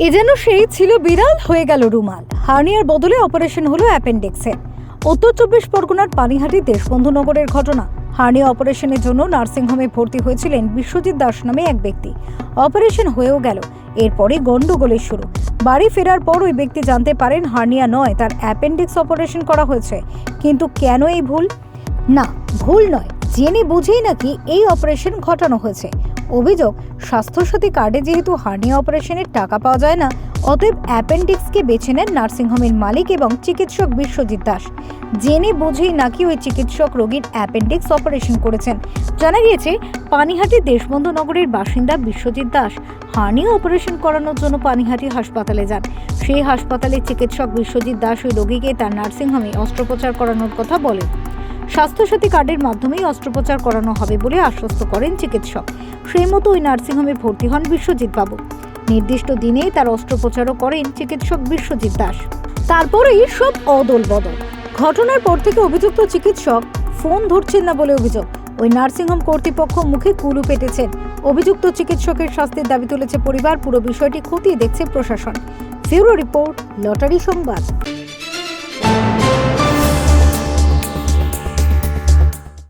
এ যেন সেই ছিল বিড়াল হয়ে গেল রুমাল। হার্নিয়ার বদলে অপারেশন হলো অ্যাপেন্ডিক্সে। উত্তর চব্বিশ পরগনার পানিহাটি দেশবন্ধু নগরের ঘটনা। হার্নিয়া অপারেশনের জন্য নার্সিংহোমে ভর্তি হয়েছিলেন বিশ্বজিৎ দাস নামে এক ব্যক্তি। অপারেশন হয়েও গেল। এরপরে গন্ডগোলের শুরু। বাড়ি ফেরার পর ওই ব্যক্তি জানতে পারেন হার্নিয়া নয়, তার অ্যাপেন্ডিক্স অপারেশন করা হয়েছে। কিন্তু কেন এই ভুল? না, ভুল নয়। জেনে বুঝেই নাকি এই অপারেশন ঘটানো হয়েছে। অভিযোগ, স্বাস্থ্যসাথী কার্ডে যেহেতু হার্নিয়া অপারেশনের টাকা পাওয়া যায় না, অতএব অ্যাপেন্ডিক্সকে বেছে নেন নার্সিংহোমের মালিক এবং চিকিৎসক বিশ্বজিৎ দাস। জেনে বুঝেই নাকি ওই চিকিৎসক রোগীর অ্যাপেন্ডিক্স অপারেশন করেছেন। জানা গিয়েছে, পানিহাটি দেশবন্ধু নগরের বাসিন্দা বিশ্বজিৎ দাস হার্নিয়া অপারেশন করানোর জন্য পানিহাটি হাসপাতালে যান। সেই হাসপাতালে চিকিৎসক বিশ্বজিৎ দাস ওই রোগীকে তার নার্সিংহোমে অস্ত্রোপচার করানোর কথা বলেন। স্বাস্থ্যসাথী কার্ডের মাধ্যমেই অস্ত্রোপচার করানো হবে বলে আশ্বস্ত করেন চিকিৎসক। সেই মতো ওই নার্সিংহোমে ভর্তি হন বিশ্বজিৎ বাবু নির্দিষ্ট দিনে তার অস্ত্রোপচারও করেন চিকিৎসক বিশ্বজিৎ দাস। তারপরেই সব অদল বদল। ঘটনার পর থেকে অভিযুক্ত চিকিৎসক ফোন ধরছেন না বলে অভিযোগ। ওই নার্সিংহোম কর্তৃপক্ষ মুখে কুলু পেটেছেন। অভিযুক্ত চিকিৎসকের শাস্তির দাবি তুলেছে পরিবার। পুরো বিষয়টি খতিয়ে দেখছে প্রশাসন। ফিউরো রিপোর্ট, লটারি সংবাদ।